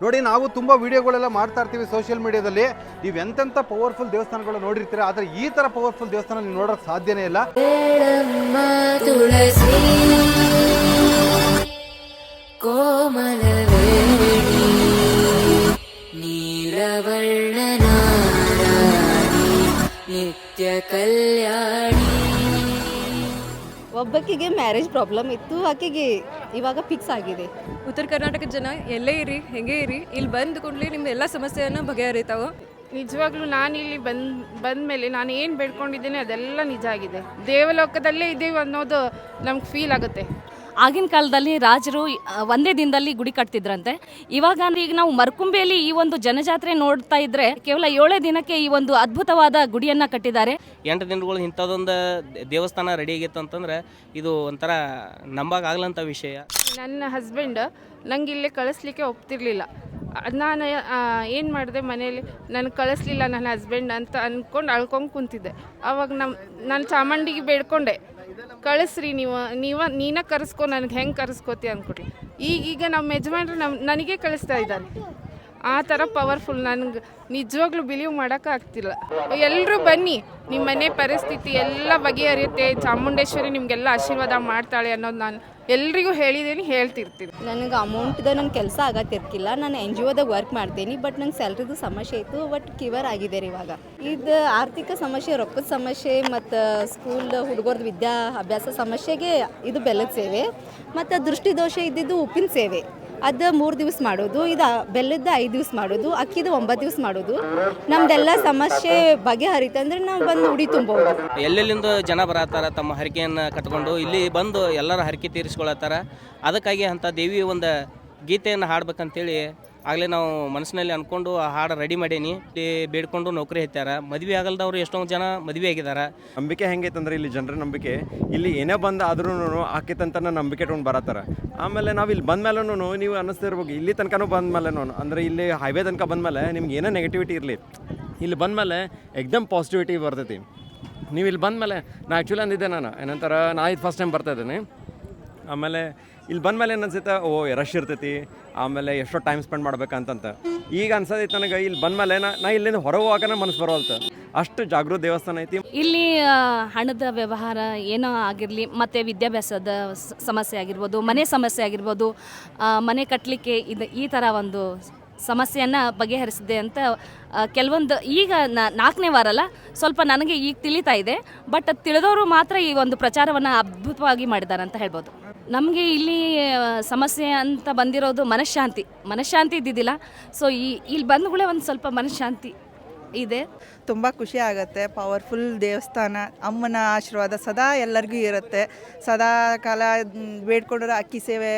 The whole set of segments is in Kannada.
ನೋಡಿ ನಾವು ತುಂಬ ವಿಡಿಯೋಗಳೆಲ್ಲ ಮಾಡ್ತಾ ಇರ್ತೀವಿ ಸೋಷಿಯಲ್ ಮೀಡಿಯಾದಲ್ಲಿ ನೀವು ಎಂತೆಂಥ ಪವರ್ಫುಲ್ ದೇವಸ್ಥಾನಗಳು ನೋಡಿರ್ತೀರ ಆದರೆ ಈ ತರ ಪವರ್ಫುಲ್ ದೇವಸ್ಥಾನ ನೀವು ನೋಡೋಕೆ ಸಾಧ್ಯನೇ ಇಲ್ಲ. ನಿತ್ಯ ಕಲ್ಯಾಣಿ. ಒಬ್ಬಕ್ಕಿಗೆ ಮ್ಯಾರೇಜ್ ಪ್ರಾಬ್ಲಮ್ ಇತ್ತು ಆಕೆಗೆ ಇವಾಗ ಫಿಕ್ಸ್ ಆಗಿದೆ. ಉತ್ತರ ಕರ್ನಾಟಕದ ಜನ ಎಲ್ಲೇ ಇರಿ ಹೆಂಗೆ ಇರಿ ಇಲ್ಲಿ ಬಂದ ಕೂಡಲೇ ನಿಮ್ಮ ಎಲ್ಲ ಸಮಸ್ಯೆಯನ್ನು ಬಗೆಹರಿತಾವೆ. ನಿಜವಾಗ್ಲೂ ನಾನು ಇಲ್ಲಿ ಬಂದ್ ಬಂದಮೇಲೆ ನಾನು ಏನು ಬೇಡ್ಕೊಂಡಿದ್ದೀನಿ ಅದೆಲ್ಲ ನಿಜ ಆಗಿದೆ. ದೇವಲೋಕದಲ್ಲೇ ಇದ್ದೀವಿ ಅನ್ನೋದು ನಮ್ಗೆ ಫೀಲ್ ಆಗುತ್ತೆ. ಆಗಿನ ಕಾಲದಲ್ಲಿ ರಾಜರು ಒಂದೇ ದಿನದಲ್ಲಿ ಗುಡಿ ಕಟ್ತಿದ್ರಂತೆ. ಇವಾಗ ಅಂದ್ರೆ ಈಗ ನಾವು ಮರ್ಕುಂಬೆಯಲ್ಲಿ ಈ ಒಂದು ಜನಜಾತ್ರೆ ನೋಡ್ತಾ ಇದ್ರೆ ಕೇವಲ ಏಳೇ ದಿನಕ್ಕೆ ಈ ಒಂದು ಅದ್ಭುತವಾದ ಗುಡಿಯನ್ನ ಕಟ್ಟಿದ್ದಾರೆ. ಎಂಟು ದಿನಗಳು ಇಂಥದ್ದೊಂದು ದೇವಸ್ಥಾನ ರೆಡಿ ಆಗಿತ್ತು ಅಂತಂದ್ರೆ ಇದು ಒಂಥರ ನಂಬಕ್ಕಾಗಲಂಥ ವಿಷಯ. ನನ್ನ ಹಸ್ಬೆಂಡ್ ನಂಗೆ ಇಲ್ಲೇ ಕಳಿಸ್ಲಿಕ್ಕೆ ಒಪ್ತಿರ್ಲಿಲ್ಲ. ಅದ್ ನಾನು ಏನು ಮಾಡಿದೆ ಮನೆಯಲ್ಲಿ ನನಗೆ ಕಳಿಸ್ಲಿಲ್ಲ ನನ್ನ ಹಸ್ಬೆಂಡ್ ಅಂತ ಅಂದ್ಕೊಂಡು ಅಳ್ಕೊಂಡು ಕುಂತಿದ್ದೆ. ಅವಾಗ ನಮ್ಮ ನಾನು ಚಾಮಂಡಿಗೆ ಬೇಡ್ಕೊಂಡೆ. ಕಳಿಸ್ರಿ, ನೀವು, ನೀವ, ನೀನ ಕರೆಸ್ಕೊ, ನನಗೆ ಹೆಂಗೆ ಕರೆಸ್ಕೋತಿ ಅಂದ್ಕೊಟ್ರಿ ಈಗೀಗ ನಮ್ಮ ಯಜಮಾನ್ರು ನಮ್ಮ ನನಗೆ ಕಳಿಸ್ತಾ ಇದ್ದಾರೆ. ಆ ಥರ ಪವರ್ಫುಲ್ ನನಗೆ ನಿಜವಾಗ್ಲೂ ಬಿಲೀವ್ ಮಾಡೋಕ್ಕಾಗ್ತಿಲ್ಲ ಎಲ್ಲರೂ ಬನ್ನಿ ನಿಮ್ಮ ಮನೆ ಪರಿಸ್ಥಿತಿ ಎಲ್ಲ ಬಗೆಹರಿಯುತ್ತೆ, ಚಾಮುಂಡೇಶ್ವರಿ ನಿಮಗೆಲ್ಲ ಆಶೀರ್ವಾದ ಮಾಡ್ತಾಳೆ ಅನ್ನೋದು ನಾನು ಎಲ್ರಿಗೂ ಹೇಳಿದ್ದೀನಿ ಹೇಳ್ತಿರ್ತೀನಿ. ನನಗೆ ಅಮೌಂಟ್ದ ನನ್ನ ಕೆಲಸ ಆಗತ್ತಿರ್ತಿಲ್ಲ ನಾನು ಎನ್ ಜಿ ಒದಾಗ ವರ್ಕ್ ಮಾಡ್ತೀನಿ ಬಟ್ ನಂಗೆ ಸ್ಯಾಲ್ರಿದು ಸಮಸ್ಯೆ ಇತ್ತು ಬಟ್ ಕ್ಯೂವರ್ ಆಗಿದೆ ರೀ ಇವಾಗ. ಇದು ಆರ್ಥಿಕ ಸಮಸ್ಯೆ, ರೊಕ್ಕದ ಸಮಸ್ಯೆ, ಮತ್ತು ಸ್ಕೂಲ್ ಹುಡುಗರ್ದು ವಿದ್ಯಾ ಅಭ್ಯಾಸ ಸಮಸ್ಯೆಗೆ ಇದು ಬೆಲ್ಲದ ಸೇವೆ. ಮತ್ತು ದೃಷ್ಟಿದೋಷ ಇದ್ದಿದ್ದು ಉಪ್ಪಿನ ಸೇವೆ. ಅದು ಮೂರು ದಿವಸ ಮಾಡೋದು, ಇದು ಬೆಲ್ಲದ ಐದು ದಿವಸ ಮಾಡೋದು, ಅಕ್ಕಿದು ಒಂಬತ್ತು ದಿವಸ ಮಾಡೋದು. ನಮ್ದೆಲ್ಲ ಸಮಸ್ಯೆ ಬಗೆಹರಿತಂದ್ರೆ ನಾವು ಬಂದು ಉಡಿ ತುಂಬೋದು. ಎಲ್ಲೆಲ್ಲಿಂದ ಜನ ಬರತ್ತಾರ, ತಮ್ಮ ಹರಿಕೆಯನ್ನು ಕಟ್ಕೊಂಡು, ಇಲ್ಲಿ ಬಂದು ಎಲ್ಲರ ಹರಿಕೆ ತೀರಿಸ್ಕೊಳತ್ತಾರ. ಅದಕ್ಕಾಗಿ ಅಂತ ದೇವಿ ಒಂದು ಗೀತೆಯನ್ನು ಹಾಡ್ಬೇಕಂತೇಳಿ ಆಗಲೇ ನಾವು ಮನಸ್ಸಿನಲ್ಲಿ ಅಂದ್ಕೊಂಡು ಆ ಹಾಡು ರೆಡಿ ಮಾಡೀನಿ. ಇಲ್ಲಿ ಬೇಡ್ಕೊಂಡು ನೌಕರಿ ಹತ್ತಾರ ಮದುವೆ ಆಗಲ್ದವ್ರು ಎಷ್ಟೊಂದು ಜನ ಮದುವೆ ಆಗಿದ್ದಾರೆ ನಂಬಿಕೆ ಹೆಂಗೈತಂದ್ರೆ ಇಲ್ಲಿ ಜನರ ನಂಬಿಕೆ. ಇಲ್ಲಿ ಏನೇ ಬಂದ ಆದ್ರೂ ಆಕೈತಂತ ನಂಬಿಕೆ ಇಟ್ಕೊಂಡು ಬರತ್ತಾರ. ಆಮೇಲೆ ನಾವು ಇಲ್ಲಿ ಬಂದ್ಮೇಲೂ ನೀವು ಅನ್ನಿಸ್ತಿರ್ಬೇಕು ಇಲ್ಲಿ ತನಕನೂ ಬಂದ್ಮೇಲೆನೂ ಅಂದ್ರೆ ಇಲ್ಲಿ ಹೈವೇ ತನಕ ಬಂದಮೇಲೆ ನಿಮ್ಗೆ ಏನೇ ನೆಗೆಟಿವಿಟಿ ಇರಲಿ. ಇಲ್ಲಿ ಬಂದಮೇಲೆ ಎಕ್ದಮ್ ಪಾಸಿಟಿವಿಟಿ ಬರ್ತೈತಿ. ನೀವು ಇಲ್ಲಿ ಬಂದಮೇಲೆ, ನಾ ಆ್ಯಕ್ಚುಲಿ ಅಂದಿದ್ದೆ ನಾನು. ಏನಂತಾರೆ, ನಾ ಇದು ಫಸ್ಟ್ ಟೈಮ್ ಬರ್ತಾ ಇದ್ದೀನಿ. ಆಮೇಲೆ ಇಲ್ಲಿ ಬಂದಮೇಲೆ ಏನು ಅನ್ಸುತ್ತೆ ಓ ರಶ್ ಇರ್ತೈತಿ. ಆಮೇಲೆ ಎಷ್ಟೋ ಟೈಮ್ ಸ್ಪೆಂಡ್ ಮಾಡ್ಬೇಕಂತಂತ. ಈಗ ಅನ್ಸೋದೈತೆ ನನಗೆ, ಇಲ್ಲಿ ಬಂದಮೇಲೆ ನಾ ನಾ ಇಲ್ಲಿಂದ ಹೊರಗೆ ಹೋಗೋಕೆ ಮನಸ್ಸು ಬರೋಲ್ತ ಅಷ್ಟು ಜಾಗೃತ ದೇವಸ್ಥಾನ ಐತಿ. ಇಲ್ಲಿ ಹಣದ ವ್ಯವಹಾರ ಏನೋ ಆಗಿರಲಿ, ಮತ್ತು ವಿದ್ಯಾಭ್ಯಾಸದ ಸಮಸ್ಯೆ ಆಗಿರ್ಬೋದು, ಮನೆ ಸಮಸ್ಯೆ ಆಗಿರ್ಬೋದು ಮನೆ ಕಟ್ಟಲಿಕ್ಕೆ ಇದು ಈ ಥರ ಒಂದು ಸಮಸ್ಯೆಯನ್ನು ಬಗೆಹರಿಸಿದೆ ಅಂತ ಕೆಲವೊಂದು ಈಗ ನಾಲ್ಕನೇ ವಾರಲ್ಲ, ಸ್ವಲ್ಪ ನನಗೆ ಈಗ ತಿಳಿತಾ ಇದೆ. ಬಟ್ ತಿಳಿದವರು ಮಾತ್ರ ಈ ಒಂದು ಪ್ರಚಾರವನ್ನು ಅದ್ಭುತವಾಗಿ ಮಾಡಿದ್ದಾರೆ ಅಂತ ಹೇಳ್ಬೋದು. ನಮಗೆ ಇಲ್ಲಿ ಸಮಸ್ಯೆ ಅಂತ ಬಂದಿರೋದು ಮನಃಶಾಂತಿ. ಮನಃಶಾಂತಿ ಇದ್ದಿದ್ದಿಲ್ಲ. ಸೊ ಈ, ಇಲ್ಲಿ ಬಂದಗಳೇ ಒಂದು ಸ್ವಲ್ಪ ಮನಃಶಾಂತಿ ಇದೆ. ತುಂಬ ಖುಷಿ ಆಗುತ್ತೆ. ಪವರ್ಫುಲ್ ದೇವಸ್ಥಾನ, ಅಮ್ಮನ ಆಶೀರ್ವಾದ ಸದಾ ಎಲ್ಲರಿಗೂ ಇರುತ್ತೆ. ಸದಾ ಕಾಲ ಬೇಡ್ಕೊಂಡಿರೋ ಅಕ್ಕಿ ಸೇವೆ,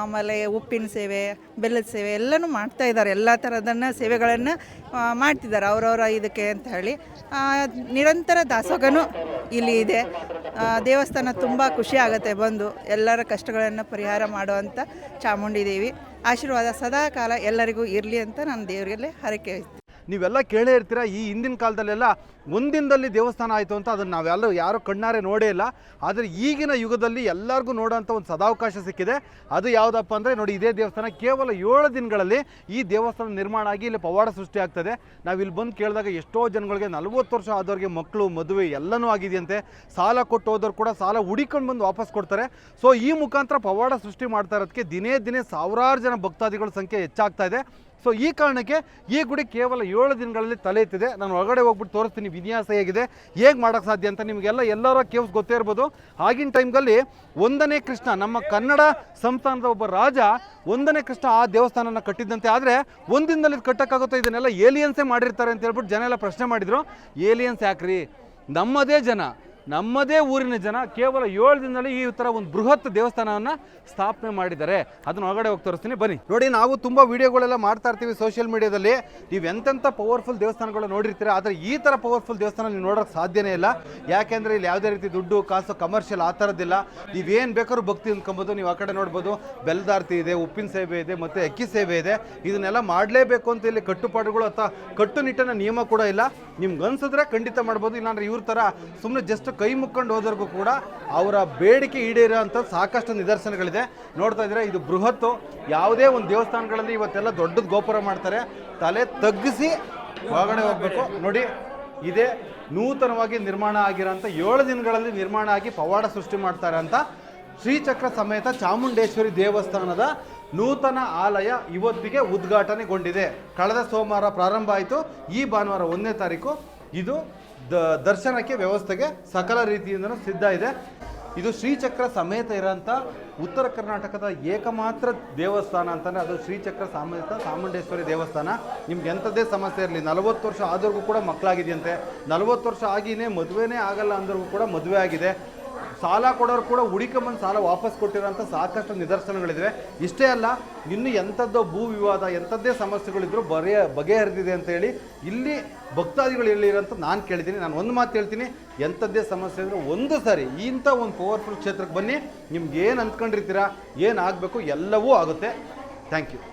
ಆಮೇಲೆ ಉಪ್ಪಿನ ಸೇವೆ, ಬೆಲ್ಲದ ಸೇವೆ ಎಲ್ಲನೂ ಮಾಡ್ತಾ ಇದ್ದಾರೆ. ಎಲ್ಲ ಥರದನ್ನು ಸೇವೆಗಳನ್ನು ಮಾಡ್ತಿದ್ದಾರೆ. ಅವರವರ ಇದಕ್ಕೆ ಅಂತ ಹೇಳಿ. ನಿರಂತರ ದಾಸೋಗನೂ ಇಲ್ಲಿ ಇದೆ. ದೇವಸ್ಥಾನ ತುಂಬ ಖುಷಿ ಆಗುತ್ತೆ ಬಂದು ಎಲ್ಲರ ಕಷ್ಟಗಳನ್ನು ಪರಿಹಾರ ಮಾಡುವಂಥ ಚಾಮುಂಡಿ ದೇವಿ ಆಶೀರ್ವಾದ ಸದಾ ಕಾಲ ಎಲ್ಲರಿಗೂ ಇರಲಿ ಅಂತ ನಾನು ದೇವರಿಗೆ ಹರಕೆ ನೀವೆಲ್ಲ ಕೇಳೇ ಇರ್ತೀರ, ಈ ಹಿಂದಿನ ಕಾಲದಲ್ಲೆಲ್ಲ ಒಂದಿನದಲ್ಲಿ ದೇವಸ್ಥಾನ ಆಯಿತು ಅಂತ ಅದನ್ನು ನಾವೆಲ್ಲ ಯಾರೂ ಕಣ್ಣಾರೆ ನೋಡೇ ಇಲ್ಲ. ಆದರೆ ಈಗಿನ ಯುಗದಲ್ಲಿ ಎಲ್ಲರಿಗೂ ನೋಡೋಂಥ ಒಂದು ಸದಾವಕಾಶ ಸಿಕ್ಕಿದೆ. ಅದು ಯಾವುದಪ್ಪ ಅಂದರೆ ನೋಡಿ, ಇದೇ ದೇವಸ್ಥಾನ ಕೇವಲ ಏಳು ದಿನಗಳಲ್ಲಿ ಈ ದೇವಸ್ಥಾನ ನಿರ್ಮಾಣ ಆಗಿ ಇಲ್ಲಿ ಪವಾಡ ಸೃಷ್ಟಿ ಆಗ್ತದೆ. ನಾವು ಇಲ್ಲಿ ಬಂದು ಕೇಳಿದಾಗ ಎಷ್ಟೋ ಜನಗಳಿಗೆ ನಲವತ್ತು ವರ್ಷ ಆದವ್ರಿಗೆ ಮಕ್ಕಳು, ಮದುವೆ ಎಲ್ಲನೂ ಆಗಿದೆಯಂತೆ. ಸಾಲ ಕೊಟ್ಟು ಹೋದವ್ರು ಕೂಡ ಸಾಲ ಹುಡಿಕೊಂಡು ಬಂದು ವಾಪಸ್ ಕೊಡ್ತಾರೆ. ಸೊ ಈ ಮುಖಾಂತರ ಪವಾಡ ಸೃಷ್ಟಿ ಮಾಡ್ತಾ ಇರೋದಕ್ಕೆ ದಿನೇ ದಿನೇ ಸಾವಿರಾರು ಜನ ಭಕ್ತಾದಿಗಳ ಸಂಖ್ಯೆ ಹೆಚ್ಚಾಗ್ತಾ ಇದೆ. ಸೊ ಈ ಕಾರಣಕ್ಕೆ ಈ ಗುಡಿ ಕೇವಲ ಏಳು ದಿನಗಳಲ್ಲಿ ತಲೆ ಎತ್ತಿದೆ ನಾನು ಒಳಗಡೆ ಹೋಗ್ಬಿಟ್ಟು ತೋರಿಸ್ತೀನಿ, ವಿನ್ಯಾಸ ಹೇಗಿದೆ, ಹೇಗೆ ಮಾಡೋಕ್ಕೆ ಸಾಧ್ಯ ಅಂತ ನಿಮಗೆಲ್ಲ ಎಲ್ಲರ ಕೇವ್ಸ್ ಗೊತ್ತೇ ಇರ್ಬೋದು. ಆಗಿನ ಟೈಮ್ಗಲ್ಲಿ ಒಂದನೇ ಕೃಷ್ಣ, ನಮ್ಮ ಕನ್ನಡ ಸಂಸ್ಥಾನದ ಒಬ್ಬ ರಾಜ ಒಂದನೇ ಕೃಷ್ಣ ಆ ದೇವಸ್ಥಾನನ ಕಟ್ಟಿದ್ದಂತೆ. ಆದರೆ ಒಂದಿನದಲ್ಲಿ ಕಟ್ಟಕ್ಕಾಗುತ್ತೋ? ಇದನ್ನೆಲ್ಲ ಏಲಿಯನ್ಸೇ ಮಾಡಿರ್ತಾರೆ ಅಂತ ಹೇಳ್ಬಿಟ್ಟು ಜನ ಎಲ್ಲ ಪ್ರಶ್ನೆ ಮಾಡಿದರು. ಏಲಿಯನ್ಸ್ ಯಾಕ್ರಿ? ನಮ್ಮದೇ ಜನ. ನಮ್ಮದೇ ಊರಿನ ಜನ ಕೇವಲ ಏಳು ದಿನದಲ್ಲಿ ಈ ಥರ ಒಂದು ಬೃಹತ್ ದೇವಸ್ಥಾನವನ್ನು ಸ್ಥಾಪನೆ ಮಾಡಿದ್ದಾರೆ. ಅದನ್ನ ಒಳಗಡೆ ಹೋಗಿ ತೋರಿಸ್ತೀನಿ. ಬನ್ನಿ. ನೋಡಿ, ನಾವು ತುಂಬ ವಿಡಿಯೋಗಳೆಲ್ಲ ಮಾಡ್ತಾ ಇರ್ತೀವಿ ಸೋಷಿಯಲ್ ಮೀಡಿಯಾದಲ್ಲಿ ನೀವು ಎಂತೆಂಥ ಪವರ್ಫುಲ್ ದೇವಸ್ಥಾನಗಳು ನೋಡಿರ್ತೀರ, ಆದರೆ ಈ ಥರ ಪವರ್ಫುಲ್ ದೇವಸ್ಥಾನ ನೀವು ನೋಡೋಕೆ ಸಾಧ್ಯನೇ ಇಲ್ಲ. ಯಾಕೆಂದರೆ ಇಲ್ಲಿ ಯಾವುದೇ ರೀತಿ ದುಡ್ಡು, ಕಾಸು ಕಮರ್ಷಿಯಲ್ ಆ ಥರದ್ದಿಲ್ಲ. ನೀವೇನು ಬೇಕಾದ್ರೂ ಭಕ್ತಿ ಅಂದ್ಕೊಬೋದು ನೀವು ಆ ಕಡೆ ನೋಡ್ಬೋದು. ಬೆಲ್ದಾರ್ತಿ ಇದೆ, ಉಪ್ಪಿನ ಸೇವೆ ಇದೆ, ಮತ್ತು ಅಕ್ಕಿ ಸೇವೆ ಇದೆ. ಇದನ್ನೆಲ್ಲ ಮಾಡಲೇಬೇಕು ಅಂತ ಇಲ್ಲಿ ಕಟ್ಟುಪಾಡುಗಳು ಅಥವಾ ಕಟ್ಟುನಿಟ್ಟಿನ ನಿಯಮ ಕೂಡ ಇಲ್ಲ. ನಿಮ್ಗೆ ಅನ್ಸಿದ್ರೆ ಖಂಡಿತ ಮಾಡ್ಬೋದು, ಇಲ್ಲಾಂದ್ರೆ ಇವ್ರ ಥರ ಸುಮ್ಮನೆ ಜಸ್ಟ್ ಕೈ ಮುಕ್ಕೊಂಡು ಹೋದವ್ರಿಗೂ ಕೂಡ ಅವರ ಬೇಡಿಕೆ ಈಡೇರೋಂಥ ಸಾಕಷ್ಟು ನಿದರ್ಶನಗಳಿದೆ. ನೋಡ್ತಾ ಇದ್ರೆ ಇದು ಬೃಹತ್ತು. ಯಾವುದೇ ಒಂದು ದೇವಸ್ಥಾನಗಳಲ್ಲಿ ಇವತ್ತೆಲ್ಲ ದೊಡ್ಡದು ಗೋಪುರ ಮಾಡ್ತಾರೆ. ತಲೆ ತಗ್ಗಿಸಿ ಒಳಗಡೆ ಹೋಗಬೇಕು. ನೋಡಿ, ಇದೇ ನೂತನವಾಗಿ ನಿರ್ಮಾಣ ಆಗಿರೋಂಥ ಏಳು ದಿನಗಳಲ್ಲಿ ನಿರ್ಮಾಣ ಆಗಿ ಪವಾಡ ಸೃಷ್ಟಿ ಮಾಡ್ತಾರೆ ಅಂತ ಶ್ರೀಚಕ್ರ ಸಮೇತ ಚಾಮುಂಡೇಶ್ವರಿ ದೇವಸ್ಥಾನದ ನೂತನ ಆಲಯ ಇವತ್ತಿಗೆ ಉದ್ಘಾಟನೆಗೊಂಡಿದೆ. ಕಳೆದ ಸೋಮವಾರ ಪ್ರಾರಂಭ ಆಯಿತು. ಈ ಭಾನುವಾರ ಒಂದನೇ ತಾರೀಕು. ಇದು ದರ್ಶನಕ್ಕೆ ವ್ಯವಸ್ಥೆಗೆ ಸಕಲ ರೀತಿಯಿಂದನೂ ಸಿದ್ಧ ಇದೆ. ಇದು ಶ್ರೀಚಕ್ರ ಸಮೇತ ಇರೋಂಥ ಉತ್ತರ ಕರ್ನಾಟಕದ ಏಕಮಾತ್ರ ದೇವಸ್ಥಾನ ಅಂತಲೇ ಅದು ಶ್ರೀಚಕ್ರ ಸಮೇತ ಚಾಮುಂಡೇಶ್ವರಿ ದೇವಸ್ಥಾನ. ನಿಮ್ಗೆ ಎಂಥದ್ದೇ ಸಮಸ್ಯೆ ಇರಲಿ, ನಲವತ್ತು ವರ್ಷ ಆದವ್ರಿಗೂ ಕೂಡ ಮಕ್ಕಳಾಗಿದೆಯಂತೆ. ನಲವತ್ತು ವರ್ಷ ಆಗಿನೇ ಮದುವೆನೇ ಆಗಲ್ಲ ಅಂದ್ರಿಗೂ ಕೂಡ ಮದುವೆ ಆಗಿದೆ. ಸಾಲ ಕೊಡೋರು ಕೂಡ ಹುಡಿಕೊಂಬಂದು ಸಾಲ ವಾಪಸ್ ಕೊಟ್ಟಿರೋಂಥ ಸಾಕಷ್ಟು ನಿದರ್ಶನಗಳಿವೆ ಇಷ್ಟೇ ಅಲ್ಲ, ಇನ್ನು ಎಂಥದ್ದೋ ಭೂ ವಿವಾದ, ಎಂಥದ್ದೇ ಸಮಸ್ಯೆಗಳಿದ್ರು ಬರೆಯ ಬಗೆಹರಿದಿದೆ ಅಂತ ಹೇಳಿ ಇಲ್ಲಿ ಭಕ್ತಾದಿಗಳು ಹೇಳಿರೋಂಥ ನಾನು ಕೇಳಿದ್ದೀನಿ. ನಾನು ಒಂದು ಮಾತು ಹೇಳ್ತೀನಿ, ಎಂಥದ್ದೇ ಸಮಸ್ಯೆ ಅಂದರೆ ಒಂದು ಸಾರಿ ಇಂಥ ಒಂದು ಪವರ್ಫುಲ್ ಕ್ಷೇತ್ರಕ್ಕೆ ಬನ್ನಿ ನಿಮ್ಗೆ ಏನು ಅಂದ್ಕೊಂಡಿರ್ತೀರಾ ಏನಾಗಬೇಕು ಎಲ್ಲವೂ ಆಗುತ್ತೆ. Thank you